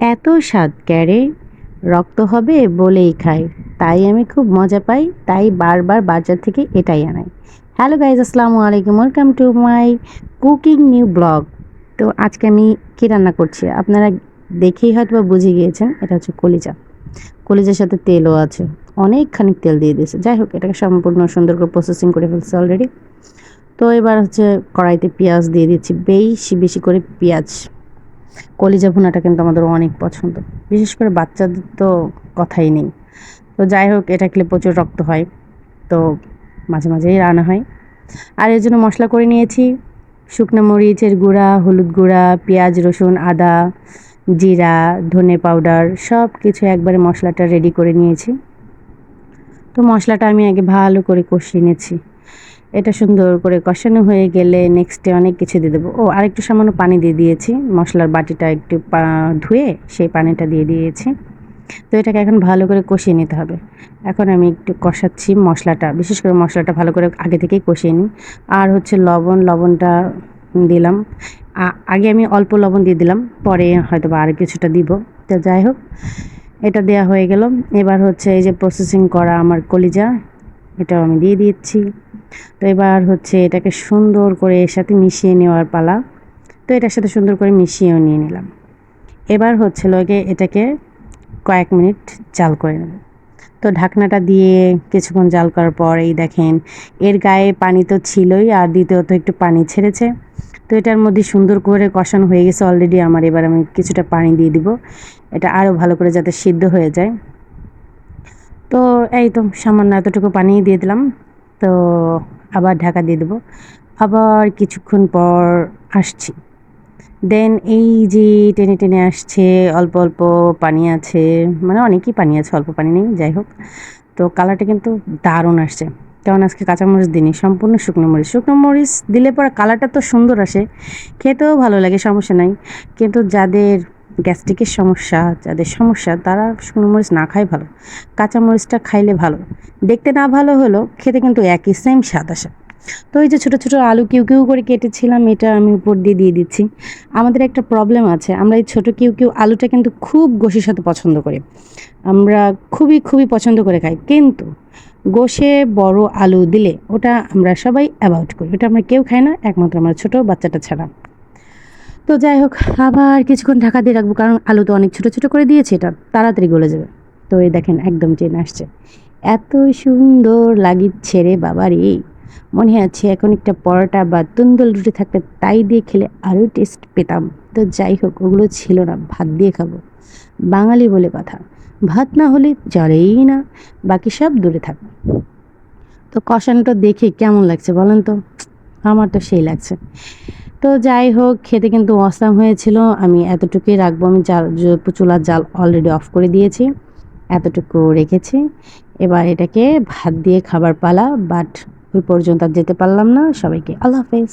এত স্বাদ ক্যারে। রক্ত হবে বলেই খাই তাই আমি খুব মজা পাই, তাই বারবার বাজার থেকে এটাই আনাই। হ্যালো গাইজ, আসসালামু আলাইকুম। Welcome to my cooking new blog তো আজকে আমি কী রান্না করছি? আপনারা দেখেই হয়তো বা বুঝে গিয়েছেন, এটা হচ্ছে কলিজা। কলিজার সাথে তেলও আছে। অনেকখানি তেল দিয়ে দিয়েছে। যাই হোক, এটাকে সম্পূর্ণ সুন্দর করে প্রসেসিং করে ফেলছে অলরেডি তো এবার হচ্ছে কড়াইতে পেঁয়াজ দিয়ে দিচ্ছি। বেশি বেশি করে পেঁয়াজ। কলিজা ভুনাটা কিন্তু আমাদের অনেক পছন্দ। বিশেষ করে বাচ্চাদের তো কথাই নেই। তো যাই হোক, এটা খেলে প্রচুর রক্ত হয়। তো মাঝে মাঝেই রান্না হয়। আর এর জন্য মশলা করে নিয়েছি। শুকনো মরিচের গুঁড়া, হলুদ গুঁড়া, পেঁয়াজ, রসুন, আদা, জিরা, ধনে পাউডার সব কিছু একবারে মশলাটা রেডি করে নিয়েছি। তো মশলাটা আমি আগে ভালো করে কষিয়ে নিয়েছি এটা সুন্দর করে কষানো হয়ে গেলে নেক্সটে অনেক কিছু দিয়ে দেবো। ও, আরেকটু সামান্য পানি দিয়ে দিয়েছি। মশলার বাটিটা একটু ধুয়ে সেই পানিটা দিয়ে দিয়েছি। তো এটাকে এখন ভালো করে কষিয়ে নিতে হবে। এখন আমি একটু কষাচ্ছি মশলাটা। বিশেষ করে মশলাটা ভালো করে আগে থেকেই কষিয়ে নিই। আর হচ্ছে লবণ, লবণটা দিলাম। আগে আমি অল্প লবণ দিয়ে দিলাম। পরে হয়তো বা আর কিছুটা দিব। তো যাই হোক, এটা দেয়া হয়ে গেল। এবার হচ্ছে এই যে প্রসেসিং করা আমার কলিজা, এটাও আমি দিয়ে দিচ্ছি। তো এবার হচ্ছে এটাকে সুন্দর করে এর সাথে মিশিয়ে নেওয়ার পালা। তো এটার সাথে সুন্দর করে মিশিয়েও নিয়ে নিলাম। এবার হচ্ছে লগে এটাকে কয়েক মিনিট জাল করে নেব। তো ঢাকনাটা দিয়ে কিছুক্ষণ জাল করার পর এই দেখেন, এর গায়ে পানি তো ছিলই আর দ্বিতীয়ত একটু পানি ছেড়েছে। তো এটার মধ্যে সুন্দর করে কষানো হয়ে গেছে অলরেডি আমার এবার আমি কিছুটা পানি দিয়ে দিব। এটা আরও ভালো করে যাতে সিদ্ধ হয়ে যায়। তো এই তো সামান্য এতটুকু পানি দিয়ে দিলাম। তো আবার ঢাকা দিয়ে দেবো। আবার কিছুক্ষণ পর আসছি। দেন এই যে টেনে টেনে আসছে, অল্প অল্প পানি আছে মানে অনেকই পানি আছে, অল্প পানি নেই, যাই হোক। তো কালারটা কিন্তু দারুণ আসছে। কারণ আজকে কাঁচামরিচ দিনই সম্পূর্ণ শুকনো মরিচ। শুকনো মরিচ দিলে পরে কালারটা তো সুন্দর আসে। খেতেও ভালো লাগে, সমস্যা নাই। কিন্তু যাদের গ্যাস্ট্রিকের সমস্যা, যাদের সমস্যা, তারা শুকনো মরিচ না খাই ভালো। কাঁচা মরিচটা খাইলে ভালো। দেখতে না ভালো হলো খেতে কিন্তু একই সেম স্বাদ আসে। তো এই যে ছোটো ছোটো আলু কিউ কিউ করে কেটেছিলাম, এটা আমি উপর দিয়ে দিয়ে দিচ্ছি। আমাদের একটা প্রবলেম আছে। আমরা এই ছোটো কিউ কিউ আলুটা কিন্তু খুব গোশের সাথে পছন্দ করি। আমরা খুবই খুবই পছন্দ করে খাই। কিন্তু গোশে বড় আলু দিলে ওটা আমরা সবাই অ্যাভয়েড করি। ওটা আমরা কেউ খাই না, একমাত্র আমার ছোটো বাচ্চাটা ছাড়া। তো যাই হোক, আবার কিছুক্ষণ ঢাকা দিয়ে রাখব, কারণ আলু তো অনেক ছোটো ছোটো করে দিয়েছে, এটা তাড়াতাড়ি গলে যাবে। তো এই দেখেন, একদম চেন আসছে। এত সুন্দর লাগিচ্ছে রে বাবার এই মনে আছে এখন একটা পরোটা বা তুন্দল রুটি থাকলে তাই দিয়ে খেলে আরও টেস্ট পেতাম। তো যাই হোক, ওগুলো ছিল না, ভাত দিয়ে খাব। বাঙালি বলে কথা, ভাত না হলে চলেই না, বাকি সব দূরে থাক। তো কষানোটা দেখে কেমন লাগছে বলেন তো? আমার তো সেই লাগছে। তো যাই হোক, খেতে কিন্তু অসাম হয়েছিল। আমি এতটুকুই রাখব। আমি জাল চুলার জাল অলরেডি অফ করে দিয়েছি। এতটুকু রেখেছি। এবার এটাকে ভাত দিয়ে খাবার পালা বাট ওই পর্যন্ত যেতে পারলাম না। সবাইকে আল্লাহ হাফেজ।